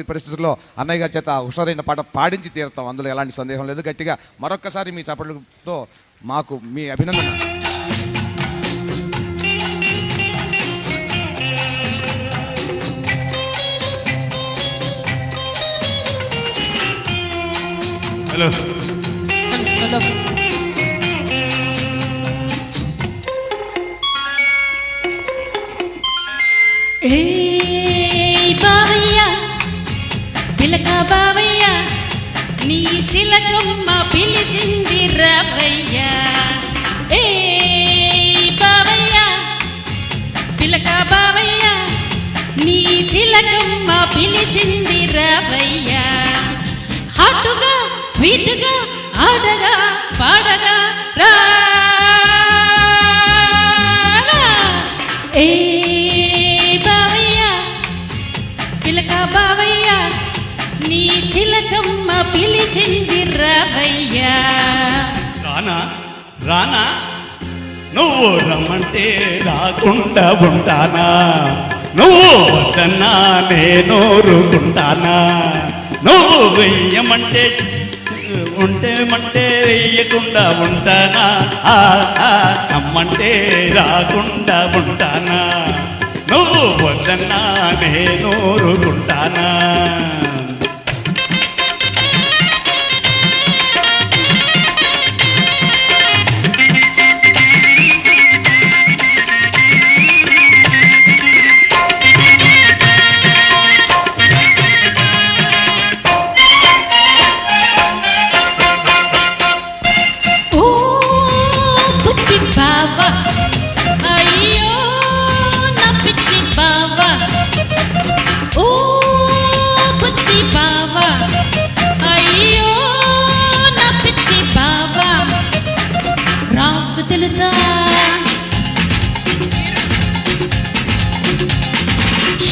ఈ పరిస్థితుల్లో అన్నయ్య గారి చేత హుషారైన పాట పాడించి తీరుతాం. అందులో ఎలాంటి సందేహం లేదు. గట్టిగా మరొక్కసారి మీ చప్పట్లతో మాకు మీ అభినందన. హలో. ఏయ్ పిలక బావయ్య నీ చిలకమ్మ పిలిచింది రావయ్య. ఏయ్ బావయ్య పిలక బావయ్య నీ చిలకమ్మ పిలిచింది రావయ్య. హాటుగా స్వీటుగా ఆడగా పాడగా రా నీ చిలకమ్మ పిలిచింది రావయ్య. రానా రానా నువ్వు రమ్మంటే రాకుండా ఉంటానా? నువ్వు వద్దన్నా నేను ఊరుకుంటానా? నువ్వు వెయ్యమంటే ఉంటేమంటే వెయ్యకుండా ఉంటానా? ఆ, రమ్మంటే రాకుండా ఉంటానా? నువ్వు వద్దన్నా నేను ఊరుకుంటానా?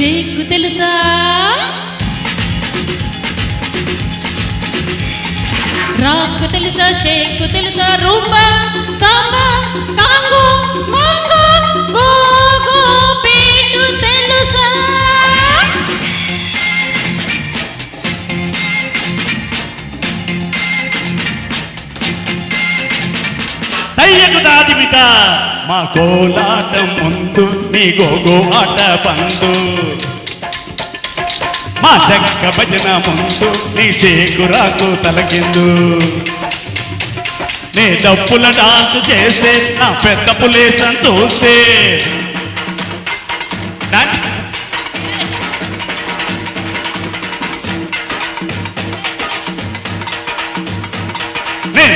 షేక్కు తెలుసా? రాకు తెలుసా షేక్కు తెలుసా? రూపా సాంబా కాంగో మాంగు గో గో పీటు తెలుసా? దయ్యకు దాదిమిత మా కోలాట ముందు నీ గోగో ఆట బందు మా చెక్క భజన ముందు నీ షేకురాకు తలకిందు. నీ డప్పుల డాన్స్ చేస్తే నా పెద్ద పులేసం చూస్తే. డాన్స్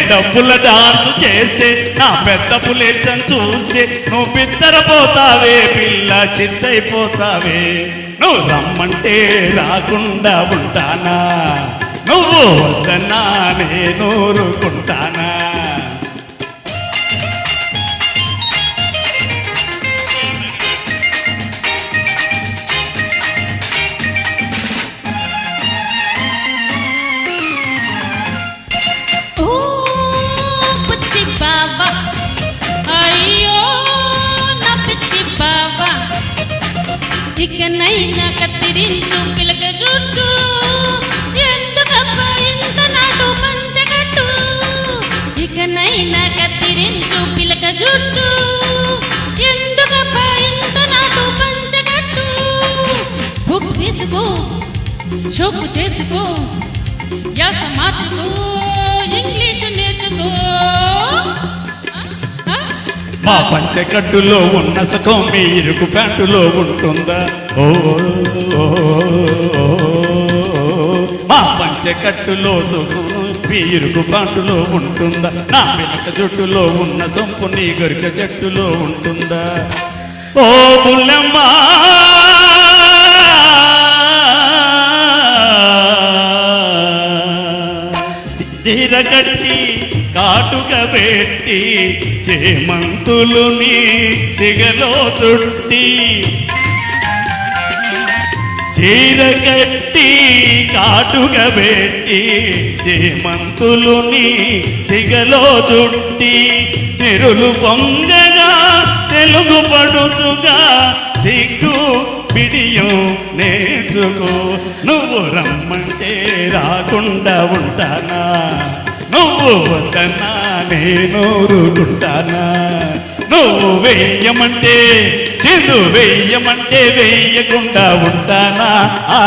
డబ్బుల డాన్స్ చేస్తే నా పెద్ద పులేచని చూస్తే నువ్వు బిత్తరపోతావే పిల్ల చిత్తైపోతావే. నువ్వు రమ్మంటే రాకుండా ఉంటానా? నువ్వు వద్దన్నా నేను ఊరుకుంటానా? ఇకనైనా కత్తిరించు పిలక జుట్టు ఎందుకబ్బా ఇంత నాటు పంచగట్టు ఇకనైనా కత్తిరించు పిలక జుట్టు ఎందుకబ్బా ఇంత నాటు పంచగట్టు సూట్ వేసుకో షోకు చేసుకో. యాస మార్చుకో ఇంగ్లీషు నేర్చుకో. మా పంచకట్టులో ఉన్న సుఖం మీ ఇరుకు ప్యాంటులో ఉంటుందా? ఓ మా పంచకట్టులో సుఖం మీ ఇరుకు ప్యాంటులో ఉంటుందా? నా పిల్లక జుట్టులో ఉన్న సొంపు నీ గరిక జట్టులో ఉంటుందా? ఓ బుల్లెమ్మా తీరగట్టి కాటుక పెట్టి చేమంతులుని సిగలో చుట్టి చీరగట్టి కాటుగా పెట్టి చేమంతులుని సిగలో చుట్టి సిరులు పొంగగా తెలుగు పడుచుగా సిగ్గు బిడియం నేర్చుకో. నువ్వు రమ్మంటే రాకుండా ఉంటానా? నువ్వు వద్దన్నా నేను ఊరుకుంటానా నువ్వు వెయ్యమంటే చెందు వెయ్యమంటే వెయ్యకుండా ఉంటానా ఆ.